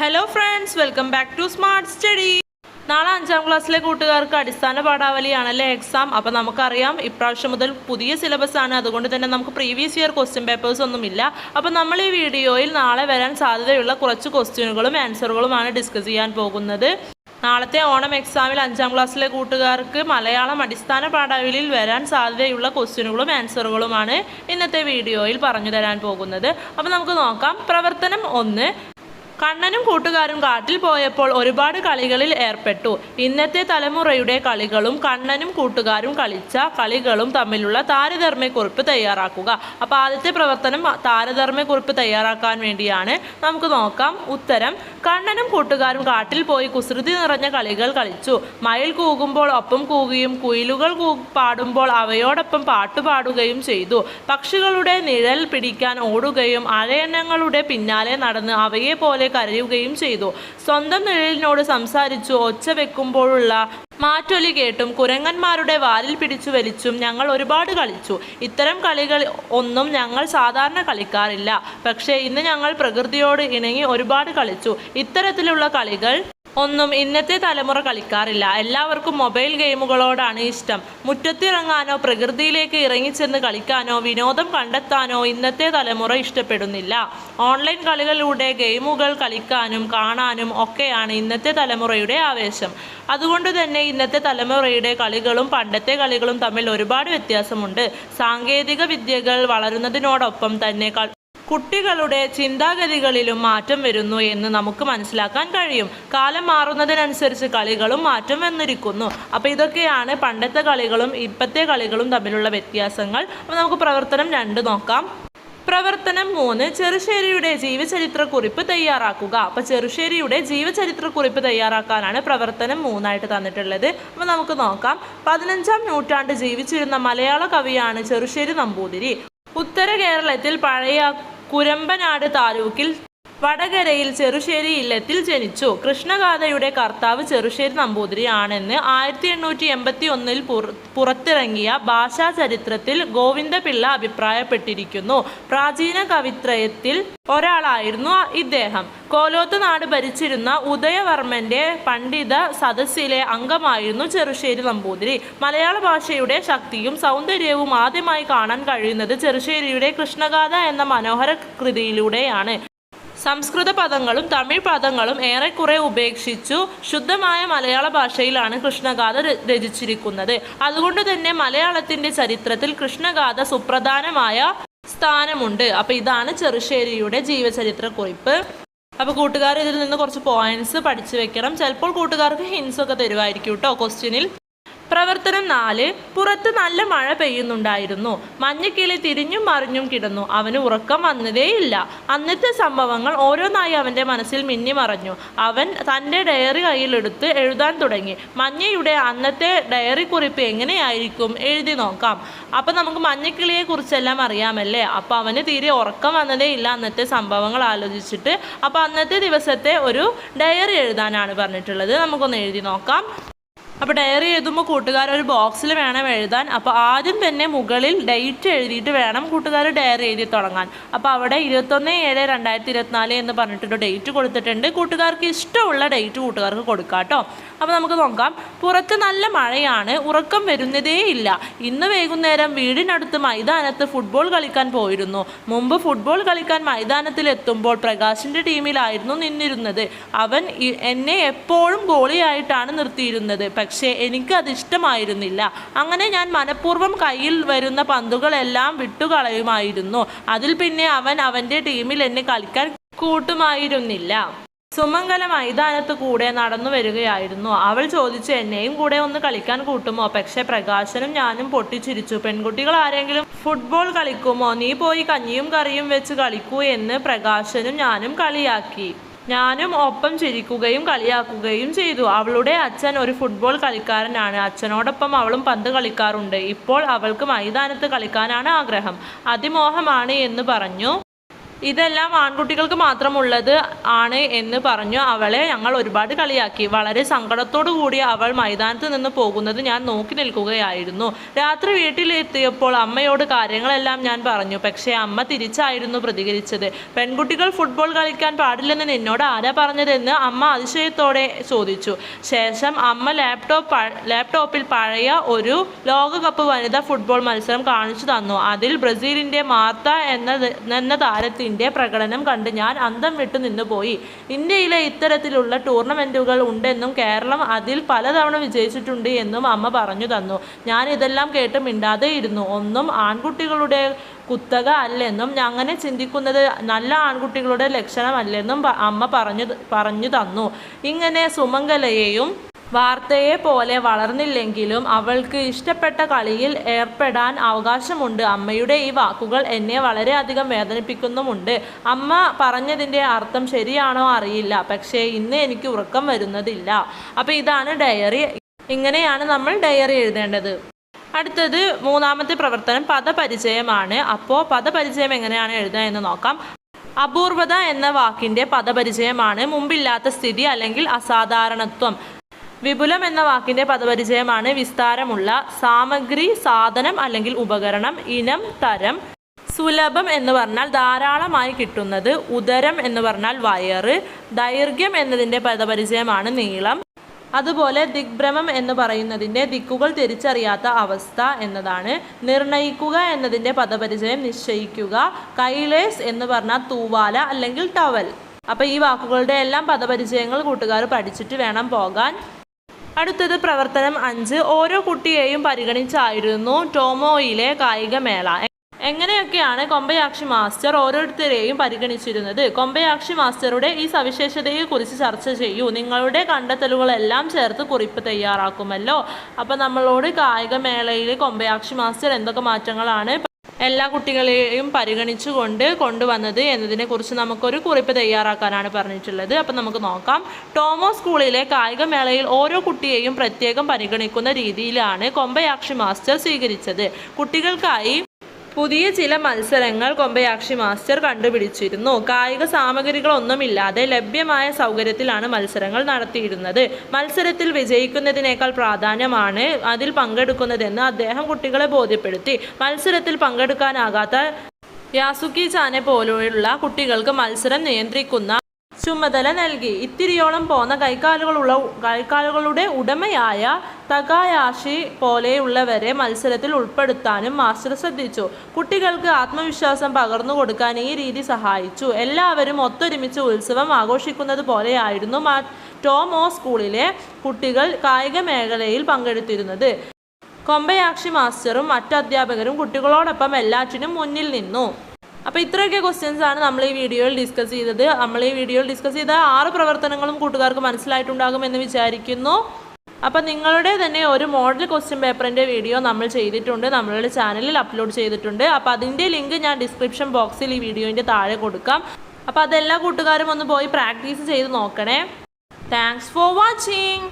Hello friends welcome back to smart study നാളെ അഞ്ചാം ക്ലാസ്സിലെ കൂട്ടുകാർക്ക് അടിസ്ഥാന പാഠാവലിയാണല്ലേ എക്സാം അപ്പോൾ നമുക്കറിയാം ഇപ്രാവശ്യം മുതൽ പുതിയ സിലബസ് ആണ്. അതുകൊണ്ട് തന്നെ നമുക്ക് പ്രീവിയസ് ഇയർ ക്വസ്റ്റ്യൻ പേപ്പേഴ്സ് ഒന്നുമില്ല. അപ്പോൾ നമ്മൾ ഈ വീഡിയോയിൽ നാളെ വരാൻ സാധ്യതയുള്ള കുറച്ച് ക്വസ്റ്റ്യനുകളും ആൻസറുകളുമാണ് ഡിസ്കസ് ചെയ്യാൻ പോകുന്നത്. നാളത്തെ ഓണം എക്സാമിൽ അഞ്ചാം ക്ലാസ്സിലെ കൂട്ടുകാർക്ക് മലയാളം അടിസ്ഥാന പാഠാവലിയിൽ വരാൻ സാധ്യതയുള്ള ക്വസ്റ്റ്യനുകളും ആൻസറുകളുമാണ് ഇന്നത്തെ വീഡിയോയിൽ പറഞ്ഞു തരാൻ പോകുന്നത്. അപ്പോൾ നമുക്ക് നോക്കാം. പ്രവർത്തനം ഒന്ന്. കണ്ണനും കൂട്ടുകാരും കാട്ടിൽ പോയപ്പോൾ ഒരുപാട് കളികളിൽ ഏർപ്പെട്ടു. ഇന്നത്തെ തലമുറയുടെ കളികളും കണ്ണനും കൂട്ടുകാരും കളിച്ച കളികളും തമ്മിലുള്ള താരതമ്യക്കുറിപ്പ് തയ്യാറാക്കുക. അപ്പോൾ ആദ്യത്തെ പ്രവർത്തനം താരതമ്യക്കുറിപ്പ് തയ്യാറാക്കാൻ വേണ്ടിയാണ്. നമുക്ക് നോക്കാം. ഉത്തരം കണ്ണനും കൂട്ടുകാരും കാട്ടിൽ പോയി കുസൃതി നിറഞ്ഞ കളികൾ കളിച്ചു. മയിൽ കൂകുമ്പോൾ ഒപ്പം കൂകുകയും കുയിലുകൾ പാടുമ്പോൾ അവയോടൊപ്പം പാട്ടുപാടുകയും ചെയ്തു. പക്ഷികളുടെ നിഴൽ പിടിക്കാൻ ഓടുകയും അഴയണ്ണങ്ങളുടെ പിന്നാലെ നടന്ന് അവയെ പോലെ കരയുകയും ചെയ്തു. സ്വന്തം നിഴലിനോട് സംസാരിച്ചു. ഒച്ച വെക്കുമ്പോഴുള്ള മാറ്റൊലി കേട്ടും കുരങ്ങന്മാരുടെ വാലിൽ പിടിച്ചു വലിച്ചും ഞങ്ങൾ ഒരുപാട് കളിച്ചു. ഇത്തരം കളികൾ ഒന്നും ഞങ്ങൾ സാധാരണ കളിക്കാറില്ല. പക്ഷേ ഇന്ന് ഞങ്ങൾ പ്രകൃതിയോട് ഇണങ്ങി ഒരുപാട് കളിച്ചു. ഇത്തരത്തിലുള്ള കളികൾ ഒന്നും ഇന്നത്തെ തലമുറ കളിക്കാറില്ല. എല്ലാവർക്കും മൊബൈൽ ഗെയിമുകളോടാണ് ഇഷ്ടം. മുറ്റത്തിറങ്ങാനോ പ്രകൃതിയിലേക്ക് ഇറങ്ങിച്ചെന്ന് കളിക്കാനോ വിനോദം കണ്ടെത്താനോ ഇന്നത്തെ തലമുറ ഇഷ്ടപ്പെടുന്നില്ല. ഓൺലൈൻ കളികളിലൂടെ ഗെയിമുകൾ കളിക്കാനും കാണാനും ഒക്കെയാണ് ഇന്നത്തെ തലമുറയുടെ ആവേശം. അതുകൊണ്ട് തന്നെ ഇന്നത്തെ തലമുറയുടെ കളികളും പണ്ടത്തെ കളികളും തമ്മിൽ ഒരുപാട് വ്യത്യാസമുണ്ട്. സാങ്കേതിക വിദ്യകൾ വളരുന്നതിനോടൊപ്പം തന്നെ കുട്ടികളുടെ ചിന്താഗതികളിലും മാറ്റം വരുന്നു എന്ന് നമുക്ക് മനസ്സിലാക്കാൻ കഴിയും. കാലം മാറുന്നതിനനുസരിച്ച് കളികളും മാറ്റം വന്നിരിക്കുന്നു. അപ്പോൾ ഇതൊക്കെയാണ് പണ്ടത്തെ കളികളും ഇപ്പോഴത്തെ കളികളും തമ്മിലുള്ള വ്യത്യാസങ്ങൾ. അപ്പോൾ നമുക്ക് പ്രവർത്തനം രണ്ട് നോക്കാം. പ്രവർത്തനം മൂന്ന് ചെറുശ്ശേരിയുടെ ജീവചരിത്ര കുറിപ്പ് തയ്യാറാക്കുക. അപ്പോൾ ചെറുശ്ശേരിയുടെ ജീവചരിത്ര കുറിപ്പ് തയ്യാറാക്കാനാണ് പ്രവർത്തനം മൂന്നായിട്ട് തന്നിട്ടുള്ളത്. അപ്പോൾ നമുക്ക് നോക്കാം. പതിനഞ്ചാം നൂറ്റാണ്ട് ജീവിച്ചിരുന്ന മലയാള കവിയാണ് ചെറുശ്ശേരി നമ്പൂതിരി. ഉത്തര കേരളത്തിൽ പഴയ കുരമ്പനാട് താലൂക്കിൽ വടകരയിൽ ചെറുശ്ശേരി ഇല്ലത്തിൽ ജനിച്ചു. കൃഷ്ണഗാഥയുടെ കർത്താവ് ചെറുശ്ശേരി നമ്പൂതിരി ആണെന്ന് ആയിരത്തി എണ്ണൂറ്റി എൺപത്തി ഒന്നിൽ പുറത്തിറങ്ങിയ ഭാഷാ ചരിത്രത്തിൽ ഗോവിന്ദപിള്ള അഭിപ്രായപ്പെട്ടിരിക്കുന്നു. പ്രാചീന കവിത്രയത്തിൽ ഒരാളായിരുന്നു ഇദ്ദേഹം. കോലോത്ത് നാട് ഭരിച്ചിരുന്ന ഉദയവർമ്മന്റെ പണ്ഡിത സദസ്സിലെ അംഗമായിരുന്നു ചെറുശ്ശേരി നമ്പൂതിരി. മലയാള ഭാഷയുടെ ശക്തിയും സൗന്ദര്യവും ആദ്യമായി കാണാൻ കഴിയുന്നത് ചെറുശ്ശേരിയുടെ കൃഷ്ണഗാഥ എന്ന മനോഹര കൃതിയിലൂടെയാണ്. സംസ്കൃത പദങ്ങളും തമിഴ് പദങ്ങളും ഏറെക്കുറെ ഉപേക്ഷിച്ചു ശുദ്ധമായ മലയാള ഭാഷയിലാണ് കൃഷ്ണഗാഥ രചിച്ചിരിക്കുന്നത്. അതുകൊണ്ട് തന്നെ മലയാളത്തിന്റെ ചരിത്രത്തിൽ കൃഷ്ണഗാഥ സുപ്രധാനമായ സ്ഥാനമുണ്ട്. അപ്പൊ ഇതാണ് ചെറുശ്ശേരിയുടെ ജീവചരിത്ര കുറിപ്പ് അപ്പൊ കൂട്ടുകാർ ഇതിൽ നിന്ന് കുറച്ച് പോയിന്റ്സ് പഠിച്ചു വെക്കണം. ചിലപ്പോൾ കൂട്ടുകാർക്ക് ഹിൻസ് ഒക്കെ തരുമായിരിക്കും കേട്ടോ ക്വസ്റ്റ്യനിൽ പ്രവർത്തനം നാല് പുറത്ത് നല്ല മഴ പെയ്യുന്നുണ്ടായിരുന്നു. മഞ്ഞക്കിളി തിരിഞ്ഞും മറിഞ്ഞും കിടന്നു. അവന് ഉറക്കം വന്നതേയില്ല. അന്നത്തെ സംഭവങ്ങൾ ഓരോന്നായി അവന്റെ മനസ്സിൽ മിന്നി മറഞ്ഞു. അവൻ തന്റെ ഡയറി കയ്യിലെടുത്ത് എഴുതാൻ തുടങ്ങി. മഞ്ഞയുടെ അന്നത്തെ ഡയറി കുറിപ്പ് എങ്ങനെയായിരിക്കും? എഴുതി നോക്കാം. അപ്പം നമുക്ക് മഞ്ഞക്കിളിയെ കുറിച്ചെല്ലാം അറിയാമല്ലേ? അപ്പോൾ അവന് തീരെ ഉറക്കം വന്നതേ ഇല്ല അന്നത്തെ സംഭവങ്ങൾ ആലോചിച്ചിട്ട്. അപ്പോൾ അന്നത്തെ ദിവസത്തെ ഒരു ഡയറി എഴുതാനാണ് പറഞ്ഞിട്ടുള്ളത്. നമുക്കൊന്ന് എഴുതി നോക്കാം. അപ്പോൾ ഡയറി എഴുതുമ്പോൾ കൂട്ടുകാർ ഒരു ബോക്സിൽ വേണം എഴുതാൻ. അപ്പോൾ ആദ്യം തന്നെ മുകളിൽ ഡേറ്റ് എഴുതിയിട്ട് വേണം കൂട്ടുകാർ ഡയറി എഴുതി തുടങ്ങാൻ. അപ്പോൾ അവിടെ ഇരുപത്തൊന്ന് ഏഴ് രണ്ടായിരത്തി ഇരുപത്തിനാല് എന്ന് പറഞ്ഞിട്ടൊരു ഡേറ്റ് കൊടുത്തിട്ടുണ്ട്. കൂട്ടുകാർക്ക് ഇഷ്ടമുള്ള ഡേറ്റ് കൂട്ടുകാർക്ക് കൊടുക്കാം കേട്ടോ. അപ്പോൾ നമുക്ക് നോക്കാം. പുറത്ത് നല്ല മഴയാണ് ഉറക്കം വരുന്നതേ ഇല്ല. ഇന്ന് വൈകുന്നേരം വീടിനടുത്ത് മൈതാനത്ത് ഫുട്ബോൾ കളിക്കാൻ പോയിരുന്നു. മുമ്പ് ഫുട്ബോൾ കളിക്കാൻ മൈതാനത്തിൽ എത്തുമ്പോൾ പ്രകാശിന്റെ ടീമിലായിരുന്നു നിന്നിരുന്നത്. അവൻ എന്നെ എപ്പോഴും ഗോളിയായിട്ടാണ് നിർത്തിയിരുന്നത്. പക്ഷേ എനിക്കത് ഇഷ്ടമായിരുന്നില്ല. അങ്ങനെ ഞാൻ മനഃപൂർവം കയ്യിൽ വരുന്ന പന്തുകളെല്ലാം വിട്ടുകളയുമായിരുന്നു. അതിൽ പിന്നെ അവൻ അവന്റെ ടീമിൽ എന്നെ കളിക്കാൻ കൂട്ടുമായിരുന്നില്ല. സുമംഗല മൈതാനത്ത് കൂടെ നടന്നു വരികയായിരുന്നു. അവൾ ചോദിച്ചു എന്നെയും കൂടെ ഒന്ന് കളിക്കാൻ കൂട്ടുമോ പക്ഷെ പ്രകാശനും ഞാനും പൊട്ടിച്ചിരിച്ചു. പെൺകുട്ടികൾ ആരെങ്കിലും ഫുട്ബോൾ കളിക്കുമോ? നീ പോയി കഞ്ഞിയും കറിയും വെച്ച് കളിക്കൂ എന്ന് പ്രകാശനും ഞാനും കളിയാക്കി. ഞാനും ഒപ്പം ചിരിക്കുകയും കളിയാക്കുകയും ചെയ്തു. അവളുടെ അച്ഛൻ ഒരു ഫുട്ബോൾ കളിക്കാരനാണ്. അച്ഛനോടൊപ്പം അവളും പന്ത് കളിക്കാറുണ്ട്. ഇപ്പോൾ അവൾക്ക് മൈതാനത്ത് കളിക്കാനാണ് ആഗ്രഹം. അതിമോഹമാണ് എന്ന് പറഞ്ഞു. ഇതെല്ലാം ആൺകുട്ടികൾക്ക് മാത്രമുള്ളത് ആണ് എന്ന് പറഞ്ഞു അവളെ ഞങ്ങൾ ഒരുപാട് കളിയാക്കി. വളരെ സങ്കടത്തോടു കൂടി അവൾ മൈതാനത്ത് നിന്ന് പോകുന്നത് ഞാൻ നോക്കി നിൽക്കുകയായിരുന്നു. രാത്രി വീട്ടിലെത്തിയപ്പോൾ അമ്മയോട് കാര്യങ്ങളെല്ലാം ഞാൻ പറഞ്ഞു. പക്ഷേ അമ്മ തിരിച്ചായിരുന്നു പ്രതികരിച്ചത്. പെൺകുട്ടികൾ ഫുട്ബോൾ കളിക്കാൻ പാടില്ലെന്ന് നിന്നോട് ആരാ പറഞ്ഞതെന്ന് അമ്മ അതിശയത്തോടെ ചോദിച്ചു. ശേഷം അമ്മ ലാപ്ടോപ്പ് ലാപ്ടോപ്പിൽ പഴയ ഒരു ലോകകപ്പ് വനിതാ ഫുട്ബോൾ മത്സരം കാണിച്ചു തന്നു. അതിൽ ബ്രസീലിന്റെ മാർത്ത എന്ന എന്ന താരത്തിന്റെ പ്രകടനം കണ്ട് ഞാൻ അന്തം വിട്ടു നിന്നുപോയി ഇന്ത്യയിലെ ഇത്തരത്തിലുള്ള ടൂർണമെന്റുകൾ ഉണ്ടെന്നും കേരളം അതിൽ പലതവണ വിജയിച്ചിട്ടുണ്ട് എന്നും അമ്മ പറഞ്ഞു തന്നു. ഞാൻ ഇതെല്ലാം കേട്ട് മിണ്ടാതെ ഇരുന്നു. ഒന്നും ആൺകുട്ടികളുടെ കുത്തക അല്ലെന്നും അങ്ങനെ ചിന്തിക്കുന്നത് നല്ല ആൺകുട്ടികളുടെ ലക്ഷണമല്ലെന്നും അമ്മ പറഞ്ഞു പറഞ്ഞു തന്നു. ഇങ്ങനെ സുമംഗലയെയും വാർത്തയെ പോലെ വളർന്നില്ലെങ്കിലും അവൾക്ക് ഇഷ്ടപ്പെട്ട കളിയിൽ ഏർപ്പെടാൻ അവകാശമുണ്ട്. അമ്മയുടെ ഈ വാക്കുകൾ എന്നെ വളരെയധികം വേദനിപ്പിക്കുന്നുമുണ്ട്. അമ്മ പറഞ്ഞതിന്റെ അർത്ഥം ശരിയാണോ അറിയില്ല. പക്ഷേ ഇന്ന് എനിക്ക് ഉറക്കം വരുന്നതില്ല. അപ്പോൾ ഇതാണ് ഡയറി. ഇങ്ങനെയാണ് നമ്മൾ ഡയറി എഴുതേണ്ടത്. അടുത്തത് മൂന്നാമത്തെ പ്രവർത്തനം പദപരിചയമാണ്. അപ്പോൾ പദപരിചയം എങ്ങനെയാണ് എഴുതുക എന്ന് നോക്കാം. അപൂർവത എന്ന വാക്കിന്റെ പദപരിചയമാണ്. മുമ്പില്ലാത്ത സ്ഥിതി അല്ലെങ്കിൽ അസാധാരണത്വം. വിപുലം എന്ന വാക്കിന്റെ പദപരിചയമാണ് വിസ്താരമുള്ള സാമഗ്രി സാധനം അല്ലെങ്കിൽ ഉപകരണം ഇനം തരം സുലഭം എന്ന് പറഞ്ഞാൽ ധാരാളമായി കിട്ടുന്നത് ഉദരം എന്ന് പറഞ്ഞാൽ വയറ് ദൈർഘ്യം എന്നതിന്റെ പദപരിചയമാണ് നീളം. അതുപോലെ ദിഗ്ഭ്രമം എന്ന് പറയുന്നതിന്റെ ദിക്കുകൾ തിരിച്ചറിയാത്ത അവസ്ഥ എന്നതാണ് നിർണയിക്കുക എന്നതിന്റെ പദപരിചയം നിശ്ചയിക്കുക കൈലേസ് എന്ന് പറഞ്ഞാൽ തൂവാല അല്ലെങ്കിൽ ടവൽ. അപ്പോൾ ഈ വാക്കുകളുടെ എല്ലാം പദപരിചയങ്ങൾ കൂട്ടുകാർ പഠിച്ചിട്ട് വേണം പോകാൻ. അടുത്തത് പ്രവർത്തനം അഞ്ച്. ഓരോ കുട്ടിയെയും പരിഗണിച്ചായിരുന്നു ടോമോയിലെ കായികമേള. എങ്ങനെയൊക്കെയാണ് കൊമ്പയാക്ഷി മാസ്റ്റർ ഓരോരുത്തരെയും പരിഗണിച്ചിരുന്നത്? കൊമ്പയാക്ഷി മാസ്റ്ററുടെ ഈ സവിശേഷതയെക്കുറിച്ച് ചർച്ച ചെയ്യൂ. നിങ്ങളുടെ കണ്ടെത്തലുകളെല്ലാം ചേർത്ത് കുറിപ്പ് തയ്യാറാക്കുമല്ലോ. അപ്പം നമ്മളോട് കായികമേളയിൽ കൊമ്പയാക്ഷി മാസ്റ്റർ എന്തൊക്കെ മാറ്റങ്ങളാണ് എല്ലാ കുട്ടികളെയും പരിഗണിച്ചുകൊണ്ട് കൊണ്ടുവന്നത് എന്നതിനെക്കുറിച്ച് നമുക്കൊരു കുറിപ്പ് തയ്യാറാക്കാനാണ് പറഞ്ഞിട്ടുള്ളത്. അപ്പം നമുക്ക് നോക്കാം. ടോമോ സ്കൂളിലെ കായികമേളയിൽ ഓരോ കുട്ടിയെയും പ്രത്യേകം പരിഗണിക്കുന്ന രീതിയിലാണ് കൊമ്പയാക്ഷി മാസ്റ്റർ സ്വീകരിച്ചത്. കുട്ടികൾക്കായി പുതിയ ചില മത്സരങ്ങൾ കൊമ്പയാക്ഷി മാസ്റ്റർ കണ്ടുപിടിച്ചിരുന്നു. കായിക സാമഗ്രികളൊന്നുമില്ലാതെ ലഭ്യമായ സൗകര്യത്തിലാണ് മത്സരങ്ങൾ നടത്തിയിരുന്നത്. മത്സരത്തിൽ വിജയിക്കുന്നതിനേക്കാൾ പ്രാധാന്യമാണ് അതിൽ പങ്കെടുക്കുന്നതെന്ന് അദ്ദേഹം കുട്ടികളെ ബോധ്യപ്പെടുത്തി. മത്സരത്തിൽ പങ്കെടുക്കാനാകാത്ത യാസുക്കി ചാനെ പോലെയുള്ള കുട്ടികൾക്ക് മത്സരം നിയന്ത്രിക്കുന്ന ചുമതല നൽകി. ഇത്തിരിയോളം പോന്ന കൈക്കാലുകളുള്ള കൈക്കാലുകളുടെ ഉടമയായ തകായാഷി പോലെയുള്ളവരെ മത്സരത്തിൽ ഉൾപ്പെടുത്താനും മാസ്റ്റർ ശ്രദ്ധിച്ചു. കുട്ടികൾക്ക് ആത്മവിശ്വാസം പകർന്നു കൊടുക്കാൻ ഈ രീതി സഹായിച്ചു. എല്ലാവരും ഒത്തൊരുമിച്ച് ഉത്സവം ആഘോഷിക്കുന്നത് പോലെയായിരുന്നു ടോമോ സ്കൂളിലെ കുട്ടികൾ കായിക മേഖലയിൽ പങ്കെടുത്തിരുന്നത്. കൊമ്പയാക്ഷി മാസ്റ്ററും മറ്റ് അധ്യാപകരും കുട്ടികളോടൊപ്പം എല്ലാറ്റിനും മുന്നിൽ നിന്നു. അപ്പോൾ ഇത്രയൊക്കെ ക്വസ്റ്റ്യൻസ് ആണ് നമ്മൾ ഈ വീഡിയോയിൽ ഡിസ്കസ് ചെയ്തത്. നമ്മൾ ഈ വീഡിയോയിൽ ഡിസ്കസ് ചെയ്ത ആറ് പ്രവർത്തനങ്ങളും കൂട്ടുകാർക്ക് മനസ്സിലായിട്ടുണ്ടാകുമെന്ന് വിചാരിക്കുന്നു. അപ്പം നിങ്ങളുടെ തന്നെ ഒരു മോഡൽ ക്വസ്റ്റ്യൻ പേപ്പറിന്റെ വീഡിയോ നമ്മൾ ചെയ്തിട്ടുണ്ട്. നമ്മളുടെ ചാനലിൽ അപ്ലോഡ് ചെയ്തിട്ടുണ്ട്. അപ്പോൾ അതിന്റെ ലിങ്ക് ഞാൻ ഡിസ്ക്രിപ്ഷൻ ബോക്സിൽ ഈ വീഡിയോന്റെ താഴെ കൊടുക്കാം. അപ്പോൾ അതെല്ലാ കൂട്ടുകാരും ഒന്ന് പോയി പ്രാക്ടീസ് ചെയ്ത് നോക്കണേ. Thanks for watching